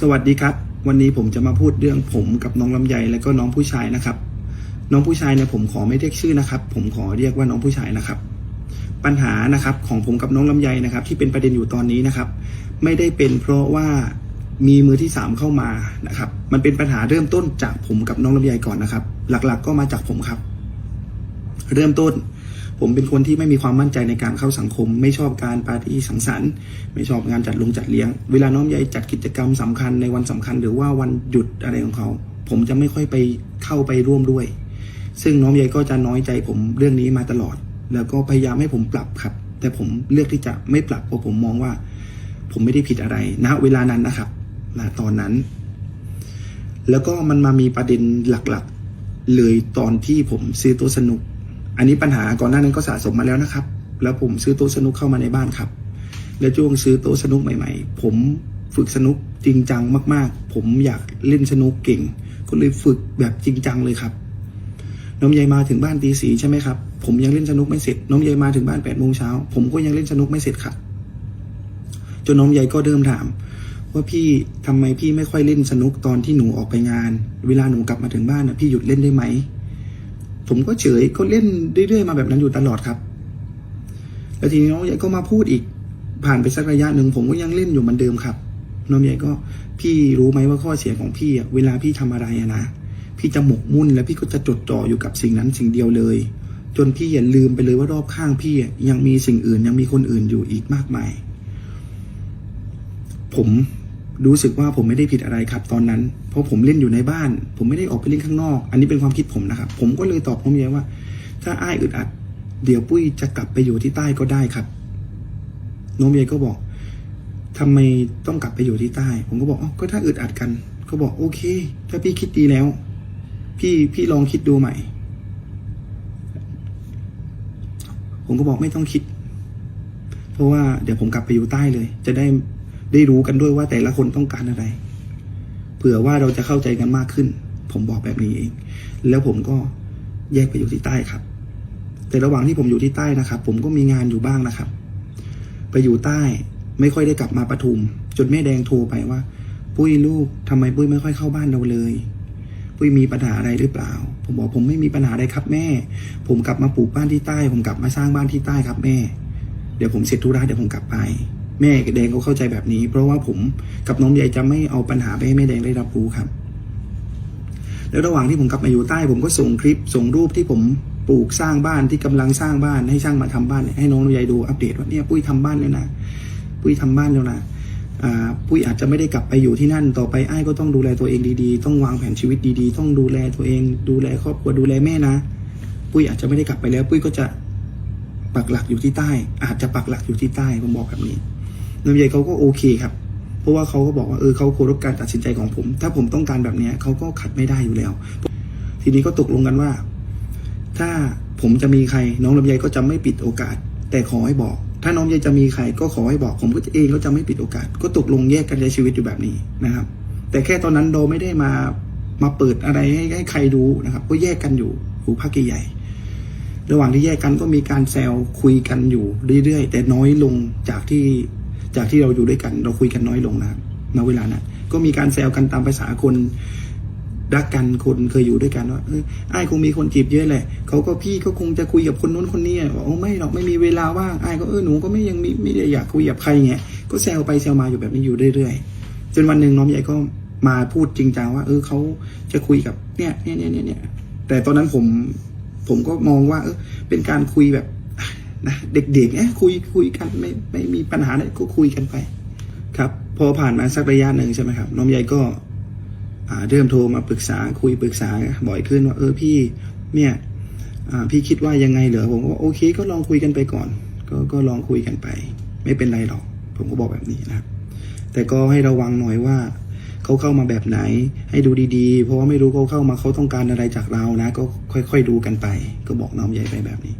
สวัสดีครับ วันนี้ผมจะมาพูดเรื่องผมกับน้องลำไยและก็น้องผู้ชายนะครับ น้องผู้ชายเนี่ยผมขอไม่เรียกชื่อนะครับ ผมขอเรียกว่าน้องผู้ชายนะครับ ปัญหานะครับของผมกับน้องลำไยนะครับ ที่เป็นประเด็นอยู่ตอนนี้นะครับ ไม่ได้เป็นเพราะว่ามีมือที่สามเข้ามานะครับ มันเป็นปัญหาเริ่มต้นจากผมกับน้องลำไยก่อนนะครับ หลักๆก็มาจากผมครับ เริ่มต้น ผมเป็นคนที่ไม่มีความมั่นใจในการเข้าสังคม ไม่ชอบการปาร์ตี้สังสรรค์ ไม่ชอบงานจัดลงจัดเลี้ยง เวลาน้องใหญ่จัดกิจกรรมสำคัญในวันสำคัญ หรือว่าวันหยุดอะไรของเขา ผมจะไม่ค่อยไปเข้าไปร่วมด้วย ซึ่งน้องใหญ่ก็จะน้อยใจผมเรื่องนี้มาตลอด แล้วก็พยายามให้ผมปรับครับ แต่ผมเลือกที่จะไม่ปรับเพราะผมมองว่า ผมไม่ได้ผิดอะไรณเวลานั้นนะครับณตอนนั้น แล้วก็มันมามีประเด็นหลักๆ เลยตอนที่ผมซื้อต๊ะสนุก อันนี้ปัญหาก่อนหน้านั้นก็สะสมมาแล้วนะครับ แล้วผมซื้อโต๊ะสนุกเข้ามาในบ้านครับ แล้วช่วงซื้อโต๊ะสนุกใหม่ ๆ ผมฝึกสนุกจริงจังมาก ๆ ผมอยากเล่นสนุกเก่ง ก็เลยฝึกแบบจริงจังเลยครับ น้องใยมาถึงบ้านตีสีใช่ไหมครับ ผมยังเล่นสนุกไม่เสร็จ น้องใยมาถึงบ้านแปดโมงเช้า ผมก็ยังเล่นสนุกไม่เสร็จครับ จนน้องใยก็เริ่มถาม ว่าพี่ทำไมพี่ไม่ค่อยเล่นสนุกตอนที่หนูออกไปงาน เวลาหนูกลับมาถึงบ้านนะพี่หยุดเล่นได้ไหม ผมก็เฉยก็เล่นเรื่อยๆมาแบบนั้นอยู่ตลอดครับ แล้วทีนี้น้องใหญ่ก็มาพูดอีก ผ่านไปสักระยะหนึ่งผมก็ยังเล่นอยู่เหมือนเดิมครับ น้องใหญ่ก็พี่รู้ไหมว่าข้อเสียของพี่เวลาพี่ทำอะไรอะนะพี่จะหมกมุ่นแล้วพี่ก็จะจดจ่ออยู่กับสิ่งนั้นสิ่งเดียวเลย จนพี่อย่าลืมไปเลยว่ารอบข้างพี่ยังมีสิ่งอื่นยังมีคนอื่นอยู่อีกมากมาย ผม รู้สึกว่าผมไม่ได้ผิดอะไรครับตอนนั้น เพราะผมเล่นอยู่ในบ้าน ผมไม่ได้ออกไปเล่นข้างนอก อันนี้เป็นความคิดผมนะครับ ผมก็เลยตอบน้องเมียว่า ถ้าอ้ายอึดอัด เดี๋ยวปุ้ยจะกลับไปอยู่ที่ใต้ก็ได้ครับ น้องเมียก็บอกทำไมต้องกลับไปอยู่ที่ใต้ ผมก็บอกอ๋อก็ถ้าอึดอัดกันเขาบอกโอเค ถ้าพี่คิดดีแล้ว พี่พี่ลองคิดดูใหม่ ผมก็บอกไม่ต้องคิด เพราะว่าเดี๋ยวผมกลับไปอยู่ใต้เลย จะได้ ได้รู้กันด้วยว่าแต่ละคนต้องการอะไร เผื่อว่าเราจะเข้าใจกันมากขึ้น ผมบอกแบบนี้เอง แล้วผมก็แยกไปอยู่ที่ใต้ครับ แต่ระหว่างที่ผมอยู่ที่ใต้นะครับ ผมก็มีงานอยู่บ้างนะครับ ไปอยู่ใต้ไม่ค่อยได้กลับมาปทุม จนแม่แดงโทรไปว่า ปุ้ยลูกทำไมปุ้ยไม่ค่อยเข้าบ้านเราเลย ปุ้ยมีปัญหาอะไรหรือเปล่า ผมบอกผมไม่มีปัญหาอะไรครับแม่ ผมกลับมาปลูกบ้านที่ใต้ ผมกลับมาสร้างบ้านที่ใต้ครับแม่ เดี๋ยวผมเสร็จธุระเดี๋ยวผมกลับไป แม่กับแดงก็เข้าใจแบบนี้ เพราะว่าผมกับน้องใหญ่จะไม่เอาปัญหาไปให้แม่แดงได้รับรู้ครับ แล้วระหว่างที่ผมกลับมาอยู่ใต้ ผมก็ส่งคลิปส่งรูปที่ผมปลูกสร้างบ้านที่กำลังสร้างบ้านให้ช่างมาทำบ้าน ให้น้องลำไยดูอัปเดตว่าเนี่ยปุ้ยทำบ้านแล้วนะปุ้ยทำบ้านแล้วนะปุ้ยอาจจะไม่ได้กลับไปอยู่ที่นั่นต่อไปไอ้ก็ต้องดูแลตัวเองดีๆ ต้องวางแผนชีวิตดีๆ ต้องดูแลตัวเอง ดูแลครอบครัวดูแลแม่นะ ปุ้ยอาจจะไม่ได้กลับไปแล้ว ปุ้ยก็จะปักหลักอยู่ที่ใต้ อาจจะปักหลักอยู่ที่ใต้ผมบอกแบบนี้ ลำไยเขาก็โอเคครับ เพราะว่าเขาก็บอกว่าเออเขาเคารพการตัดสินใจของผม ถ้าผมต้องการแบบนี้เขาก็ขัดไม่ได้อยู่แล้ว ทีนี้ก็ตกลงกันว่า ถ้าผมจะมีใคร น้องลำไยก็จะไม่ปิดโอกาส แต่ขอให้บอก ถ้าน้องลำไยจะมีใครก็ขอให้บอก ผมก็เองก็จะไม่ปิดโอกาส ก็ตกลงแยกกันใช้ชีวิตอยู่แบบนี้นะครับ แต่แค่ตอนนั้นเราไม่ได้มามาเปิดอะไรให้ให้ใครรู้นะครับก็แยกกันอยู่อยู่พักใหญ่ระหว่างที่แยกกันก็มีการแซวคุยกันอยู่เรื่อยๆ แต่น้อยลงจากที่ จากที่เราอยู่ด้วยกัน เราคุยกันน้อยลงนะครับณเวลานั้นก็มีการแซวกันตามภาษาคนรักกันคนเคยอยู่ด้วยกันว่าเออไอ้คงมีคนจีบเยอะแหละเขาก็พี่ก็คงจะคุยกับคนนู้นคนนี้อะบอกโอ้ไม่หรอกไม่มีเวลาว่างไอ้ก็เออหนูก็ไม่ยังมีไม่ได้อยากคุยกับใครเงี้ยก็แซวไปแซวมาอยู่แบบนี้อยู่เรื่อยๆจนวันหนึ่งน้องใหญ่ก็มาพูดจริงจังว่า เออเขาจะคุยกับเนี่ยเนี่ยเนี่ยเนี่ยเนี่ยแต่ตอนนั้นผมผมก็มองว่า เออเป็นการคุยแบบ นะเด็กๆเอ๊ะคุยคุยกันไม่ไม่มีปัญหาอะไรก็คุยกันไป ครับ พอผ่านมาสักระยะหนึ่งใช่ไหมครับ น้องใหญ่ก็เริ่มโทรมาปรึกษาคุยปรึกษาบ่อยขึ้นว่าเออพี่เนี่ยพี่คิดว่ายังไงเหรอผมก็โอเค ก็ลองคุยกันไปก่อน ก็ก็ลองคุยกันไป ไม่เป็นไรหรอก ผมก็บอกแบบนี้นะครับ แต่ก็ให้ระวังหน่อยว่าเขาเข้ามาแบบไหน ให้ดูดีๆ เพราะว่าไม่รู้เขาเข้ามาเขาต้องการอะไรจากเรานะ ก็ค่อยๆดูกันไป ก็บอกน้องใหญ่ไปแบบนี้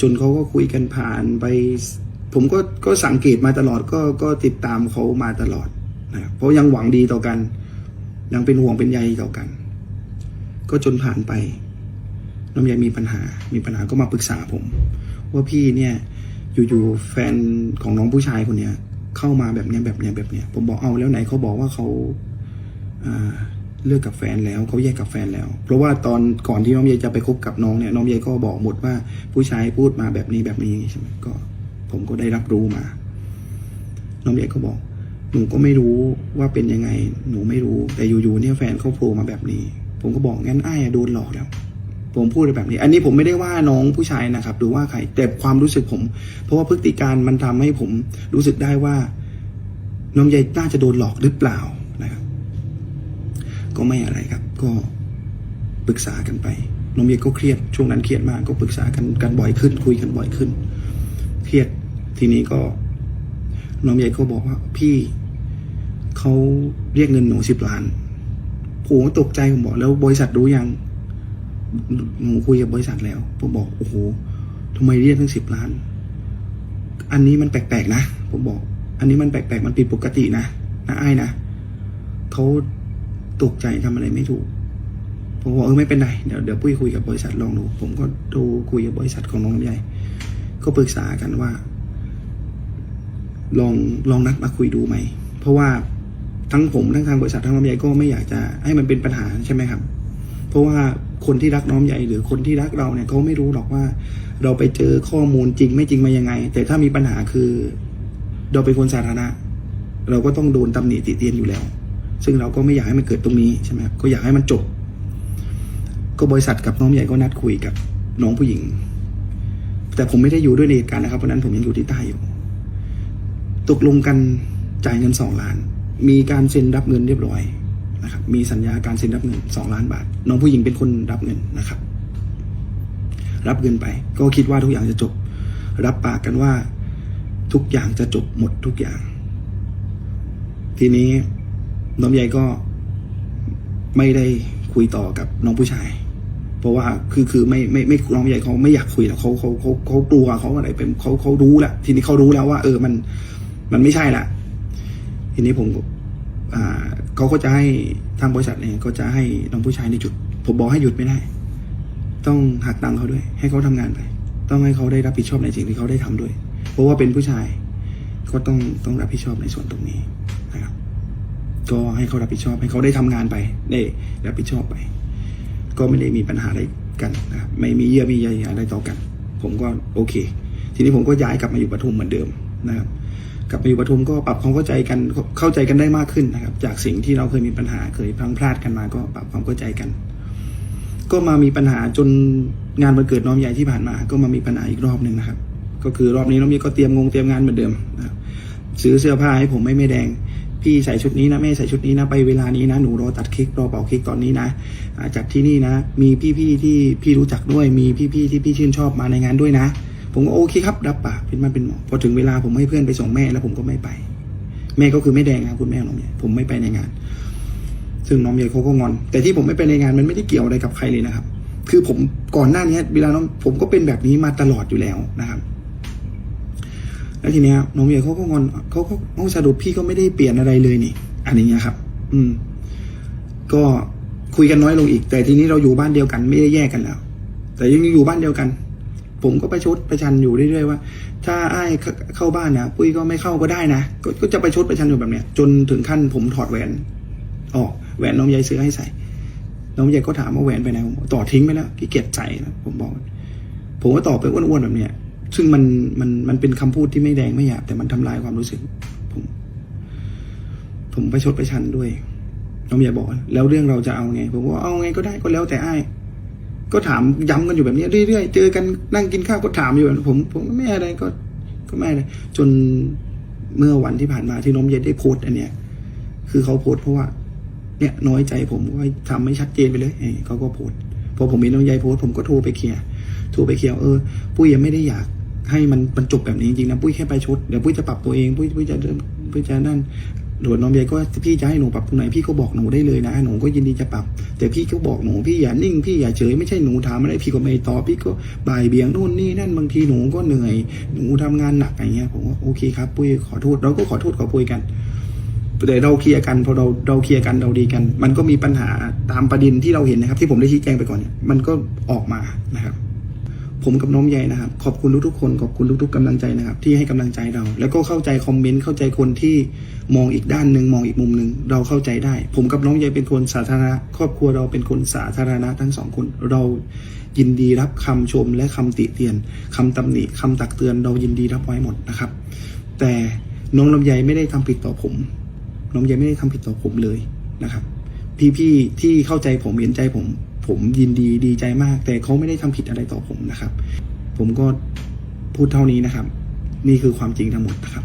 จนเขาก็คุยกันผ่านไป ผมก็ก็สังเกตมาตลอดก็ก็ติดตามเขามาตลอดนะเพราะยังหวังดีต่อกัน ยังเป็นห่วงเป็นใยต่อกัน ก็จนผ่านไป น้องใยมีปัญหา มีปัญหาก็มาปรึกษาผม ว่าพี่เนี่ยอยู่ๆแฟนของน้องผู้ชายคนเนี้ยเข้ามาแบบเนี้ยแบบเนี้ยแบบเนี้ยผมบอกเอาแล้วไหนเขาบอกว่าเขา เลิกกับแฟนแล้วเขาแยกกับแฟนแล้ว เพราะว่าตอนก่อนที่น้องเยจะไปคบกับน้องเนี่ยน้องเยก็บอกหมดว่าผู้ชายพูดมาแบบนี้แบบนี้ใช่ไหมก็ ผมก็ได้รับรู้มา น้องเยก็บอก หนูก็ไม่รู้ว่าเป็นยังไง หนูไม่รู้แต่อยู่ๆเนี่ยแฟนเขาโผล่มาแบบนี้ ผมก็บอกงั้นไอ้โดนหลอกแล้ว ผมพูดแบบนี้ อันนี้ผมไม่ได้ว่าน้องผู้ชายนะครับ หรือว่าใครแต่ความรู้สึกผม เพราะว่าพฤติการมันทำให้ผมรู้สึกได้ว่า น้องใยน่าจะโดนหลอกหรือเปล่านะครับ ก็ไม่อะไรครับ ก็ปรึกษากันไปน้องเยก็เครียดช่วงนั้นเครียดมากก็ปรึกษากันกันบ่อยขึ้น คุยกันบ่อยขึ้น เครียดทีนี้ก็น้องใหญ่ก็บอกว่าพี่เขาเรียกเงินหนูสิบล้านผมก็ตกใจผมบอกแล้วบริษัทรู้ยังหนูคุยกับบริษัทแล้วผมบอกโอ้โหทำไมเรียกตั้งสิบล้าน อันนี้มันแปลกๆนะผมบอก อันนี้มันแปลกๆมันผิดปกตินะนะไอ้ายนะเขา ตกใจทำอะไรไม่ถูกผมบอกเออไม่เป็นไรเดี๋ยวเดี๋ยวปุ้ยคุยกับบริษัทลองดู ผมก็โทรคุยกับบริษัทของน้องลำไยก็ปรึกษากันว่า ลองลองนัดมาคุยดูไหม เพราะว่าทั้งผมทั้งทางบริษัททั้งน้องใหญ่ก็ไม่อยากจะให้มันเป็นปัญหาใช่ไหมครับ เพราะว่าคนที่รักน้องใหญ่หรือคนที่รักเราเนี่ยเขาไม่รู้หรอกว่า เราไปเจอข้อมูลจริงไม่จริงมายังไง แต่ถ้ามีปัญหาคือ เราเป็นคนสาธารณะ เราก็ต้องโดนตำหนิติเตียนอยู่แล้ว ซึ่งเราก็ไม่อยากให้มันเกิดตรงนี้ใช่ไหมก็อยากให้มันจบ ก็บริษัทกับน้องใหญ่ก็นัดคุยกับน้องผู้หญิง แต่ผมไม่ได้อยู่ด้วยในเหตุการณ์นะครับเพราะนั้นผมยังอยู่ที่ใต้อยู่ตกลงกันจ่ายเงินสองล้าน มีการเซ็นรับเงินเรียบร้อยนะครับ มีสัญญาการเซ็นรับเงินสองล้านบาท น้องผู้หญิงเป็นคนรับเงินนะครับ รับเงินไป ก็คิดว่าทุกอย่างจะจบ รับปากกันว่า ทุกอย่างจะจบหมดทุกอย่าง ทีนี้ น้องใหญ่ก็ไม่ได้คุยต่อกับน้องผู้ชาย เพราะว่าคือคือไม่ไม่ไม่น้องใหญ่เขาไม่อยากคุยแล้วเขาเขาเขาเขากลัวเขาอะไรเป็นเขาเขารู้แล้วทีนี้เขารู้แล้วว่า เออมันมันไม่ใช่ละทีนี้ผมอ่าเขาก็จะให้ทางบริษัทเนี่ยก็จะให้น้องผู้ชายในหยุด ผมบอกให้หยุดไม่ได้ ต้องหักตังค์เขาด้วย ให้เขาทำงานไป ต้องให้เขาได้รับผิดชอบในสิ่งที่เขาได้ทำด้วย เพราะว่าเป็นผู้ชายก็ต้องต้องรับผิดชอบในส่วนตรงนี้นะครับ ก็ให้เขารับผิดชอบให้เขาได้ทำงานไปได้รับผิดชอบไป ก็ไม่ได้มีปัญหาอะไรกันนะครับไม่มีเยื่อมีใยอะไรต่อกัน ผมก็โอเค ทีนี้ผมก็ย้ายกลับมาอยู่ปทุมเหมือนเดิมนะครับกลับมาอยู่ปทุมก็ปรับความเข้าใจกันเข้าใจกันได้มากขึ้นนะครับ จากสิ่งที่เราเคยมีปัญหาเคยพลังพลาดกันมาก็ปรับความเข้าใจกัน ก็มามีปัญหาจนงานวันเกิดน้องใหญ่ที่ผ่านมา ก็มามีปัญหาอีกรอบหนึ่งนะครับ ก็คือรอบนี้น้องมีก็เตรียมงงเตรียมงานเหมือนเดิมนะครับซื้อเสื้อผ้าให้ผมไม่ไม่แดง พี่ใส่ชุดนี้นะแม่ใส่ชุดนี้นะไปเวลานี้นะหนูรอตัดเค้กรอเป่าเค้กตอนนี้นะจัดที่นี่นะ มีพี่ๆที่พี่รู้จักด้วย มีพี่ๆที่พี่ชื่นชอบมาในงานด้วยนะ ผมก็โอเคครับรับปากเป็นมันเป็นหมอพอถึงเวลาผมให้เพื่อนไปส่งแม่แล้วผมก็ไม่ไป แม่ก็คือแม่แดงนะครับคุณแม่น้องใหญ่ผมไม่ไปในงาน ซึ่งน้องใหญ่เขาก็งอน แต่ที่ผมไม่ไปในงานมันไม่ได้เกี่ยวอะไรกับใครเลยนะครับ คือผมก่อนหน้านี้เวลาน้องผมก็เป็นแบบนี้มาตลอดอยู่แล้วนะครับ แล้วทีเนี้ยน้องใหญ่เขาก็งอนเขาก็โอ้สรุปพี่ก็ไม่ได้เปลี่ยนอะไรเลยนี่อันนี้ครับ อืม ก็คุยกันน้อยลงอีก แต่ทีนี้เราอยู่บ้านเดียวกันไม่ได้แยกกันแล้ว แต่ยังอยู่บ้านเดียวกัน ผมก็ไปชดประชันอยู่เรื่อยๆว่า ถ้าไอ้เข้าบ้าบ้านนะปุ้ยก็ไม่เข้าก็ได้นะก็ก็จะไปชดประชันอยู่แบบเนี้ย จนถึงขั้นผมถอดแหวนออกแหวนน้องใหญ่ซื้อให้ใส่ น้องใหญ่ก็ถามว่าแหวนไปไหนผมต่อทิ้งไปแล้วขี้เกียจใส่นะผมบอก ผมก็ตอบไปอ้วนๆแบบเนี้ย ซึ่งมันมันมันเป็นคำพูดที่ไม่แดงไม่หยาบแต่มันทำลายความรู้สึก ผม ผมไปชดไปชันด้วยน้องใหญ่บอก แล้วเรื่องเราจะเอาไง ผมว่าเอาไงก็ได้ก็แล้วแต่ไอ้ก็ถามย้ำกันอยู่แบบนี้เรื่อยๆ เจอกันนั่งกินข้าวก็ถามอยู่แบบผม ผมก็ไม่อะไรก็ ก็ไม่อะไรจนเมื่อวันที่ผ่านมาที่น้องเย็นได้โพสต์อันเนี้ย คือเขาโพสต์เพราะว่า เนี่ยน้อยใจผมว่าทำไม่ชัดเจนไปเลยเออเขาก็โพสต์พอผมเห็นน้องยายโพสต์ผมก็โทรไปเคลียร์ ทรไปเคลียร์เออปุ้ยยังไม่ได้อยากให้มันบรรจบแบบนี้จริงๆนะปุ้ยแค่ไปชดเดี๋ยวปุ้ยจะปรับตัวเองปุ้ยปุ้ยจะปุ้ยจะนั่นหลวน้องยายก็พี่จะให้หนูปรับตรงไหนพี่ก็บอกหนูได้เลยนะหนูก็ยินดีจะปรับ แต่พี่ก็บอกหนูพี่อย่านิ่งพี่อย่าเฉยไม่ใช่หนูถามอะไรพี่ก็ไม่ตอบพี่ก็บ่ายเบี่ยงนู่นนี่นั่นบางทีหนูก็เหนื่อยหนูทำงานหนักอย่างเงี้ยผมว่าโอเคครับปุ้ยขอโทษเราก็ขอโทษขอปุ้ยกันแต่เราเคลียร์กันพอเราเราเคลียร์กันเราดีกัน มันก็มีปัญหาตามประเด็นที่เราเห็นนะครับ ที่ผมได้ชี้แจงไปก่อนเนี่ยมันก็ออกมานะครับ ผมกับน้องใหญ่นะครับ ขอบคุณทุกๆคนขอบคุณทุกๆกำลังใจนะครับ ที่ให้กำลังใจเรา แล้วก็เข้าใจคอมเมนต์เข้าใจคนที่มองอีกด้านหนึ่งมองอีกมุมหนึ่งเราเข้าใจได้ ผมกับน้องใหญ่เป็นคนสาธารณะ ครอบครัวเราเป็นคนสาธารณะทั้งสองคนเรายินดีรับคำชมและคำติเตียนคำตำหนิคำตักเตือนเรายินดีรับไว้หมดนะครับ แต่น้องลำไยไม่ได้ทำผิดต่อผม น้องลำไยไม่ได้ทำผิดต่อผมเลยนะครับพี่ๆที่เข้าใจผมเห็นใจผม ผมยินดีดีใจมาก แต่เขาไม่ได้ทำผิดอะไรต่อผมนะครับ ผมก็พูดเท่านี้นะครับ นี่คือความจริงทั้งหมดนะครับ